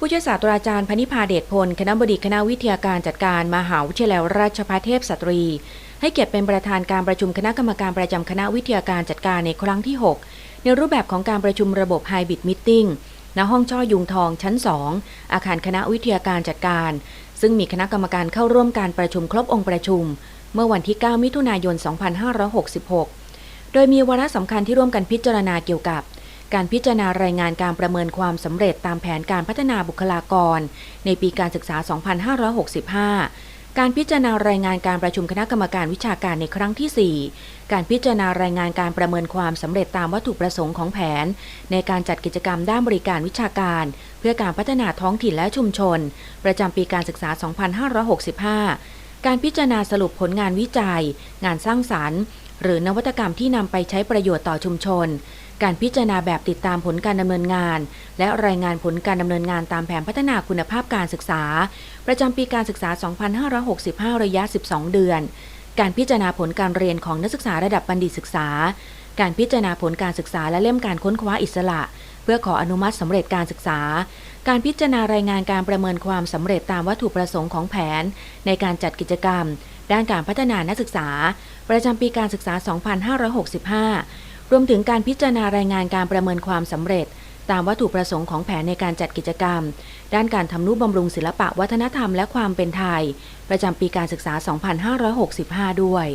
ผู้ช่วยศาสตราจารย์พนิพาเดชพล คณะบดีคณะวิทยาการจัดการมหาวิทยาลัยราชภัฏเทพสตรี ให้เกียรติเป็นประธานการประชุมคณะกรรมการประจำคณะวิทยาการจัดการในครั้งที่ 6 ในรูปแบบของการประชุมระบบไฮบริดมิทติ้งณห้องช่อยุงทองชั้น 2 อาคารคณะวิทยาการจัดการ ซึ่งมีคณะกรรมการเข้าร่วมการประชุมครบองค์ประชุม เมื่อวันที่ 9 มิถุนายน 2566 โดยมีวาระสำคัญที่ร่วมกันพิจารณาเกี่ยวกับ การพิจารณารายงานการประเมินความสำเร็จตามแผนการพัฒนาบุคลากร ในปีการศึกษา 2565 การพิจารณารายงานการประชุมคณะกรรมการวิชาการในครั้งที่ 4 การพิจารณารายงานการประเมินความสำเร็จตามวัตถุประสงค์ของแผน ในการจัดกิจกรรมด้านบริการวิชาการ เพื่อการพัฒนาท้องถิ่นและชุมชน ประจำปีการศึกษา 2565การพิจารณาสรุปผลงานวิจัย งานสร้างสรรค์ หรือนวัตกรรมที่นำไปใช้ประโยชน์ต่อชุมชน การพิจารณาแบบติดตามผลการดำเนินงาน และรายงานผลการดำเนินงานตามแผนพัฒนาคุณภาพการศึกษา ประจำปีการศึกษา 2565 ระยะ 12 เดือน การพิจารณาผลการเรียนของนักศึกษาระดับบัณฑิตศึกษา การพิจารณาผลการศึกษาและเล่มการค้นคว้าอิสระ เพื่อขออนุมัติสำเร็จการศึกษา การพิจารณารายงานการประเมินความสำเร็จตามวัตถุประสงค์ของแผน ในการจัดกิจกรรม ด้านการพัฒนานักศึกษา ประจำปีการศึกษา 2565 รวมถึงการพิจารณารายงานการประเมินความสำเร็จ ตามวัตถุประสงค์ของแผนในการจัดกิจกรรม ด้านการทำนุบำรุงศิลปะวัฒนธรรมและความเป็นไทย ประจำปีการศึกษา 2565 ด้วย